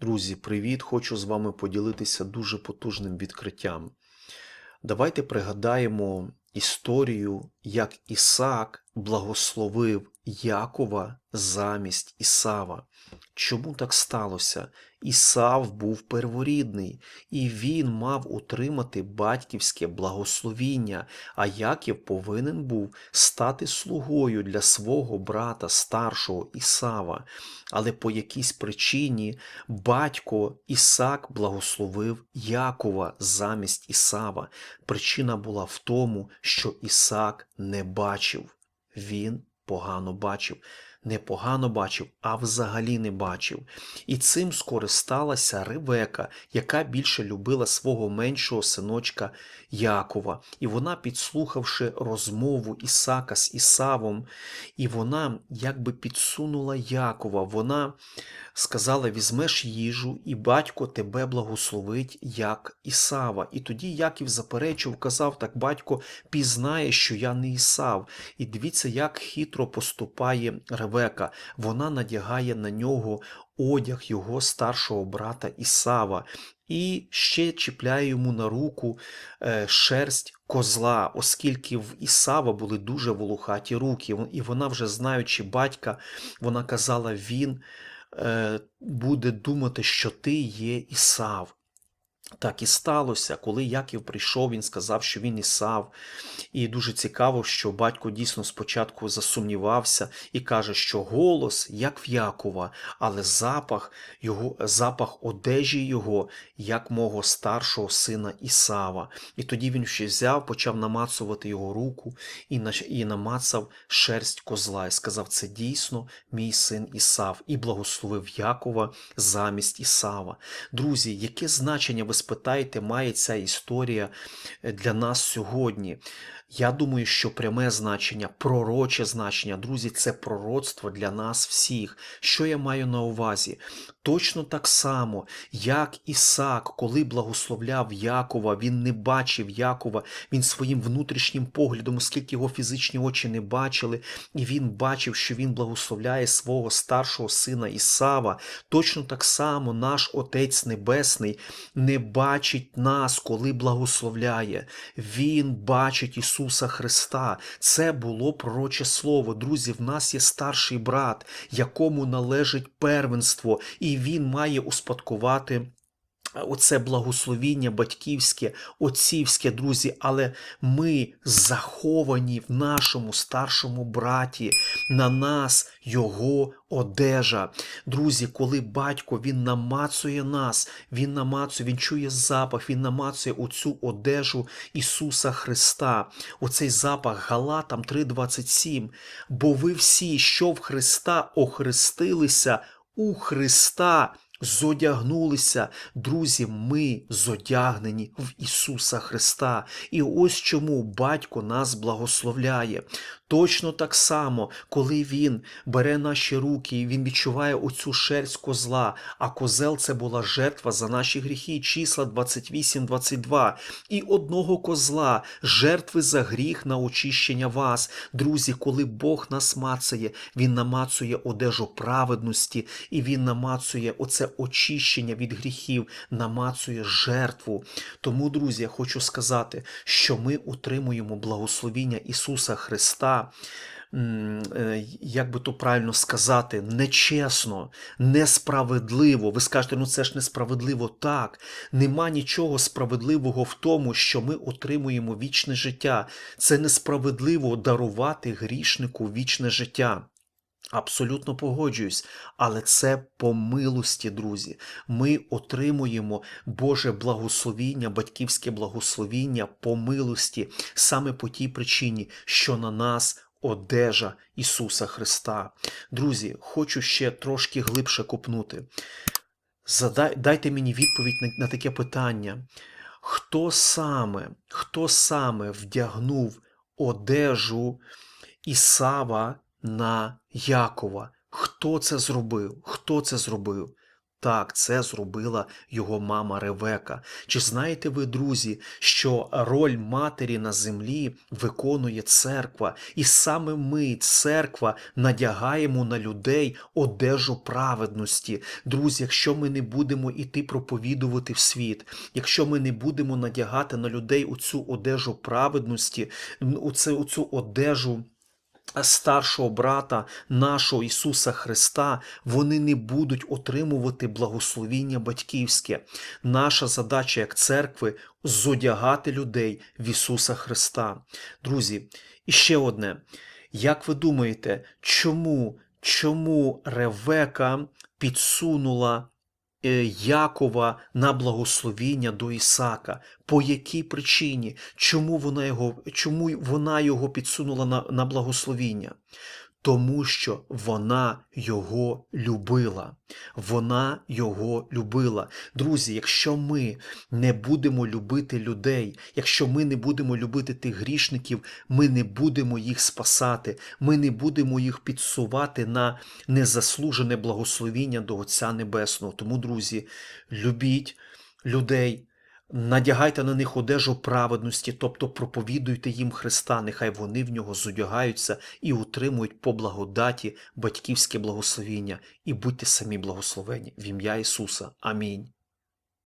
Друзі, привіт! Хочу з вами поділитися дуже потужним відкриттям. Давайте пригадаємо історію, як Ісаак благословив Якова замість Ісава. Чому так сталося? Ісав був перворідний, і він мав утримати батьківське благословіння, а Яків повинен був стати слугою для свого брата старшого Ісава. Але по якійсь причині батько Ісак благословив Якова замість Ісава. Причина була в тому, що Ісак не бачив. Він погано бачив. Не погано бачив, а взагалі не бачив. І цим скористалася Ревека, яка більше любила свого меншого синочка Якова. І вона, підслухавши розмову Ісака з Ісавом, і вона якби підсунула Якова. Вона сказала: візьмеш їжу, і батько тебе благословить, як Ісава. І тоді Яків заперечив, казав: так батько пізнає, що я не Ісав. І дивіться, як хитро поступає Ревека. Вона надягає на нього одяг його старшого брата Ісава. І ще чіпляє йому на руку е, шерсть козла, оскільки в Ісава були дуже волохаті руки. І вона, вже знаючи батька, вона казала: він е, буде думати, що ти є Ісав. Так і сталося, коли Яків прийшов, він сказав, що він Ісав. І дуже цікаво, що батько дійсно спочатку засумнівався і каже, що голос як в Якова, але запах його, запах одежі його, як мого старшого сина Ісава. І тоді він ще взяв, почав намацувати його руку і, і намацав шерсть козла. І сказав, це дійсно мій син Ісав, і благословив Якова замість Ісава. Друзі, яке значення ви спитаєте, має ця історія е, для нас сьогодні? Я думаю, що пряме значення, пророче значення, друзі, це пророцтво для нас всіх. Що я маю на увазі? Точно так само, як Ісак, коли благословляв Якова, він не бачив Якова, він своїм внутрішнім поглядом, оскільки його фізичні очі не бачили, і він бачив, що він благословляє свого старшого сина Ісава. Точно так само наш Отець Небесний не бачить нас, коли благословляє. Він бачить Ісуса Христа. Це було пророче слово. Друзі, в нас є старший брат, якому належить первенство, і він має успадкувати. Оце благословіння батьківське, отцівське, друзі, але ми заховані в нашому старшому браті, на нас його одежа. Друзі, коли батько він намацує нас, він намацує, він чує запах, він намацує оцю одежу Ісуса Христа. Оцей запах Галатам 3:27. Бо ви всі, що в Христа охрестилися у Христа. Зодягнулися, друзі, ми зодягнені в Ісуса Христа. І ось чому Батько нас благословляє. Точно так само, коли Він бере наші руки, Він відчуває оцю шерсть козла, а козел це була жертва за наші гріхи, числа 28-22. І одного козла, жертви за гріх на очищення вас. Друзі, коли Бог нас мацає, Він намацує одежу праведності, і Він намацує оце очищення від гріхів, намацує жертву. Тому, друзі, я хочу сказати, що ми утримуємо благословіння Ісуса Христа. е, Як би то правильно сказати, нечесно, несправедливо. Ви скажете, ну це ж несправедливо. Так, нема нічого справедливого в тому, що ми отримуємо вічне життя. Це несправедливо дарувати грішнику вічне життя. Абсолютно погоджуюсь, але це по милості, друзі. Ми отримуємо Боже благословіння, батьківське благословіння по милості, саме по тій причині, що на нас одежа Ісуса Христа. Друзі, хочу ще трошки глибше копнути. Задай, дайте мені відповідь на, на таке питання. Хто саме, хто саме вдягнув одежу Ісава на Якова? Хто це зробив? Хто це зробив? Так, це зробила його мама Ревека. Чи знаєте ви, друзі, що роль матері на землі виконує церква, і саме ми, церква, надягаємо на людей одежу праведності. Друзі, якщо ми не будемо іти проповідувати в світ, якщо ми не будемо надягати на людей оцю одежу праведності, оцю, одежу старшого брата нашого Ісуса Христа, вони не будуть отримувати благословіння батьківське. Наша задача як церкви зодягати людей в Ісуса Христа. Друзі, і ще одне. Як ви думаєте, чому, чому Ревека підсунула Якова на благословіння до Ісака? По якій причині? Чому вона його, чому вона його підсунула на, на благословіння? Тому що вона його любила. Вона його любила. Друзі, якщо ми не будемо любити людей, якщо ми не будемо любити тих грішників, ми не будемо їх спасати, ми не будемо їх підсувати на незаслужене благословіння до Отця Небесного. Тому, друзі, любіть людей. Надягайте на них одежу праведності, тобто проповідуйте їм Христа, нехай вони в нього зодягаються і утримують по благодаті батьківське благословіння, і будьте самі благословені в ім'я Ісуса. Амінь.